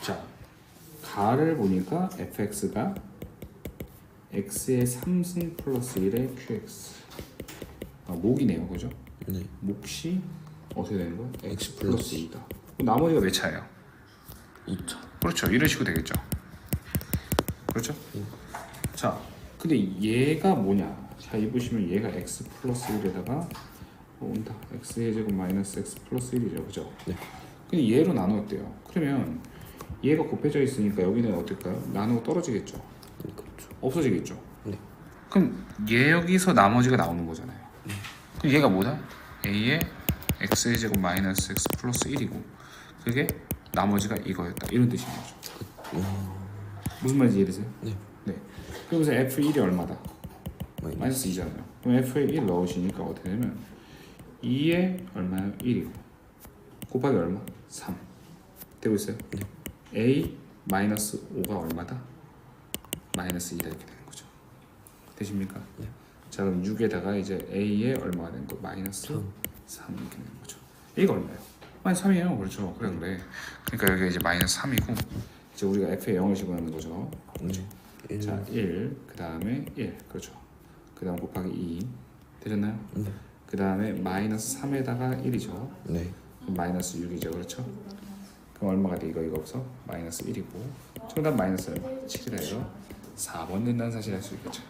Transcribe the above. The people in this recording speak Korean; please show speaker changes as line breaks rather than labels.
자, 가를 보니까 fx가 x의 3승 플러스 1의 qx. 아, 목이네요, 그죠?
네.
몫이 어떻게 되는 거예요? x
X
플러스
플러스
2다. 나머지가 몇 차예요?
2차.
그렇죠. 이런 식으로 되겠죠. 그렇죠? 자, 근데 얘가 뭐냐? 자, 이 보시면 얘가 x 플러스 1에다가 온다. x의 제곱 마이너스 x 플러스 1이죠. 그죠?
네.
근데 얘로 나누었대요. 그러면 얘가 곱해져 있으니까 여기는 어떨까요? 나누고 떨어지겠죠.
네, 그렇죠.
없어지겠죠.
네.
그럼 얘 여기서 나머지가 나오는 거잖아요. 그럼 얘가 뭐다? a의 x의 제곱 마이너스 x 플러스 1이고 그게 나머지가 이거였다. 이런 뜻인 거죠. 무슨 말인지 이해되세요?
네.
네. 그러면서 f1이 얼마다?
마이너스.
마이너스 2잖아요. 그럼 f에 1 넣으시니까 어떻게 되냐면 2에 얼마요? 1이고 곱하기 얼마? 3 되고 있어요?
네.
A 마이너스 5가 얼마다? 마이너스 2다 이렇게 되는 거죠. 되십니까?
네.
자 그럼 6에다가 이제 a에 얼마가 되는 거? 마이너스 3. 3 이렇게 되는 거죠. a가 얼마예요? 마이너스 3이에요. 그렇죠. 그래 그래. 그러니까 여기 이제 마이너스 3이고 이제 우리가 f의 0을 집어넣는 거죠.
네. 1.
자, 1, 그 다음에 1, 그렇죠. 그 다음 곱하기 2, 되셨나요?
네.
그 다음에 마이너스 3에다가 1이죠.
네.
마이너스 6이죠, 그렇죠? 그럼 얼마가 돼? 이거 이거 없어? 마이너스 1이고 정답 마이너스 얼마? 7이래요. 4번 된다는 사실 알 수 있겠죠.